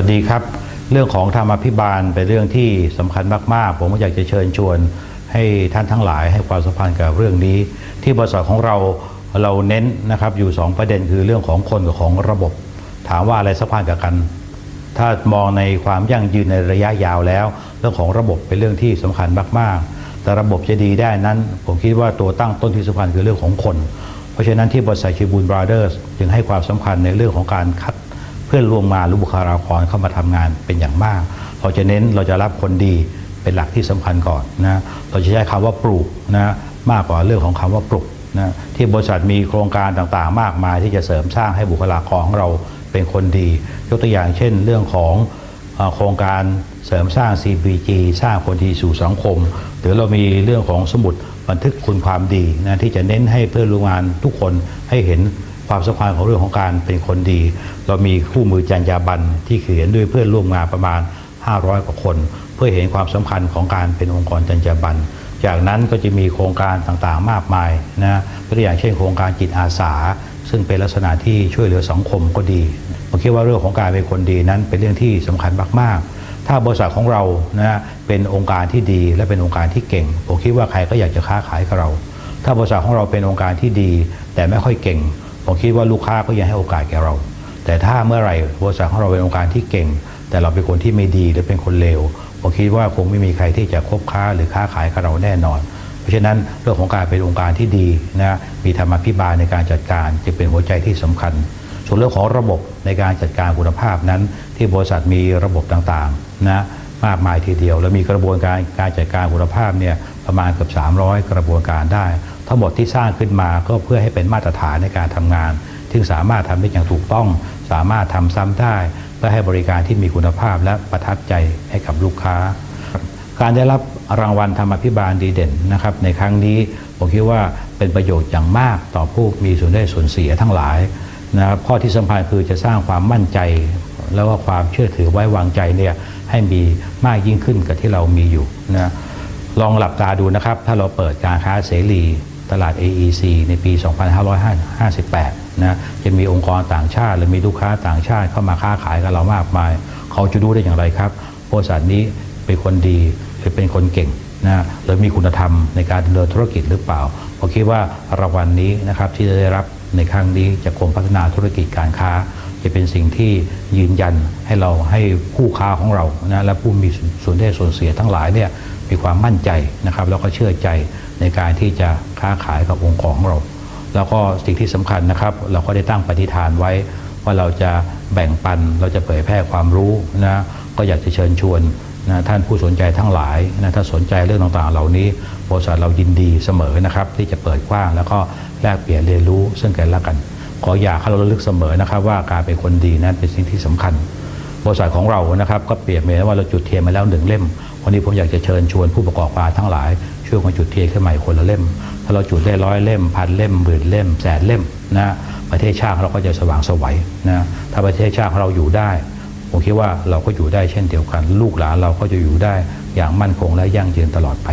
วัสดีครับ เรื่องของธรรมาภิบาลเป็นเรื่องที่สำคัญมากๆ ผมก็อยากจะเชิญชวน ให้ท่านทั้งหลายให้ความสัมพันธ์กับเรื่องนี้ ที่บริษัทของเราเราเน้นนะครับอยู่ 2 ประเด็นคือเรื่องของคนกับของระบบ ถามว่าอะไรสัมพันธ์กับกัน ถ้ามองในความยั่งยืนในระยะยาวแล้ว เรื่องของระบบเป็นเรื่องที่สำคัญมากๆ แต่ระบบจะดีได้นั้น ผมคิดว่าตัวตั้งต้นที่สำคัญคือเรื่องของคน เพราะฉะนั้นที่บริษัทชิบูลบราเดอร์สจึงให้ความสำคัญในเรื่องของการคัด เพื่อนร่วมงานหรือบุคลากรเข้ามาทำงานเป็นอย่างมาก เราจะเน้นเราจะรับคนดีเป็นหลักที่สำคัญก่อนนะเราจะใช้คำว่าปลูกนะมากกว่าเรื่องของคำว่าปลุกนะที่บริษัทมีโครงการต่างๆ มากมายที่จะเสริมสร้างให้บุคลากรของเราเป็นคนดี ยกตัวอย่างเช่น เรื่องของโครงการเสริมสร้าง CBG สร้างคนดีสู่สังคม หรือเรามีเรื่องของสมุดบันทึกคุณความดีนะที่จะเน้นให้เพื่อนร่วมงานทุกคนให้เห็น ความสำคัญของเรื่องของการเป็นคนดี เรามีคู่มือจรรยาบรรณที่เขียนด้วยเพื่อนร่วมงานประมาณ 500 กว่าคน เพื่อเห็นความสำคัญของการเป็นองค์กรจรรยาบรรณจากนั้นก็จะมีโครงการต่างๆ มากมายนะตัวอย่างเช่นโครงการจิตอาสา ซึ่งเป็นลักษณะที่ช่วยเหลือสังคมก็ดีผมคิดว่าเรื่องของการเป็นคนดีนั้นเป็นเรื่องที่สำคัญมากๆ ถ้าบริษัทของเรานะเป็นองค์การที่ดีและเป็นองค์การที่เก่งผมคิดว่าใครก็อยากจะค้าขายกับเรา ถ้าบริษัทของเราเป็นองค์การที่ดี แต่ไม่ค่อยเก่ง ผมคิดว่าลูกค้าก็ยังให้โอกาสแก่เรา แต่ถ้าเมื่อไหร่บริษัทของเราเป็นองค์การที่เก่ง แต่เราเป็นคนที่ไม่ดีหรือเป็นคนเลวผมคิดว่าคงไม่มีใครที่จะคบค้าหรือค้าขายกับเราแน่นอน เพราะฉะนั้นเรื่องของการเป็นองค์การที่ดีนะมีธรรมาภิบาลในการจัดการจะเป็นหัวใจที่สำคัญ ส่วนเรื่องของระบบในการจัดการคุณภาพนั้น ที่บริษัทมีระบบต่างๆนะมากมายทีเดียว แล้วมีกระบวนการการจัดการคุณภาพเนี่ยประมาณเกือบ300 กระบวนการได้ ทั้งหมดที่สร้างขึ้นมาก็เพื่อให้เป็นมาตรฐานในการทำงาน ซึ่งสามารถทำได้อย่างถูกต้อง สามารถทำซ้ำได้ เพื่อให้บริการที่มีคุณภาพและประทับใจให้กับลูกค้า การได้รับรางวัลธรรมาภิบาลดีเด่นนะครับในครั้งนี้ผมคิดว่าเป็นประโยชน์อย่างมากต่อผู้มีส่วนได้ส่วนเสียทั้งหลายนะครับข้อที่สำคัญคือจะสร้างความมั่นใจ แล้วก็ความเชื่อถือไว้วางใจเนี่ยให้มีมากยิ่งขึ้นกับที่เรามีอยู่นะ ลองหลับตาดูนะครับ ถ้าเราเปิดการค้าเสรีตลาด AEC ในปี 2558 นะ จะมีองค์กรต่างชาติ หรือมีลูกค้าต่างชาติเข้ามาค้าขายกับเรามากมาย เขาจะรู้ได้อย่างไรครับบริษัทนี้เป็นคนดีหรือเป็นคนเก่งนะหรือมีคุณธรรมในการดำเนินธุรกิจหรือเปล่าผมคิดว่ารางวัลนนี้นะครับที่จะได้รับในครั้งนี้จากกรมพัฒนาธุรกิจการค้า จะเป็นสิ่งที่ยืนยันให้เราให้ผู้ค้าของเรานะและผู้มีส่วนได้ส่วนเสียทั้งหลายเนี่ย มีความมั่นใจนะครับ แล้วก็เชื่อใจในการที่จะค้าขายกับองค์กรของเรา แล้วก็สิ่งที่สำคัญนะครับ เราก็ได้ตั้งปฏิฐานไว้ว่าเราจะแบ่งปันเราจะเผยแพร่ความรู้นะก็อยากจะเชิญชวนนะท่านผู้สนใจทั้งหลายนะถ้าสนใจเรื่องต่างๆ เหล่านี้บริษัทเรายินดีเสมอนะครับ ที่จะเปิดกว้างแล้วก็แลกเปลี่ยนเรียนรู้ซึ่งกันและกัน ขออยากให้เราระลึกเสมอนะครับ ว่าการเป็นคนดีนั้นเป็นสิ่งที่สำคัญ บริษัทของเรานะครับก็เปรียบเหมือนว่าเราจุดเทียนมาแล้วหนึ่งเล่ม วันนี้ผมอยากจะเชิญชวนผู้ประกอบการทั้งหลาย ช่วยกันจุดเทียนขึ้นมาอีกคนละเล่ม ถ้าเราจุดได้ร้อยเล่มพันเล่มหมื่นเล่มแสนเล่มนะประเทศชาติของเราก็จะสว่างสวัยนะถ้าประเทศชาติของเราอยู่ได้ ผมคิดว่าเราก็อยู่ได้เช่นเดียวกัน ลูกหลานเราก็จะอยู่ได้อย่างมั่นคงและยั่งยืนตลอดไป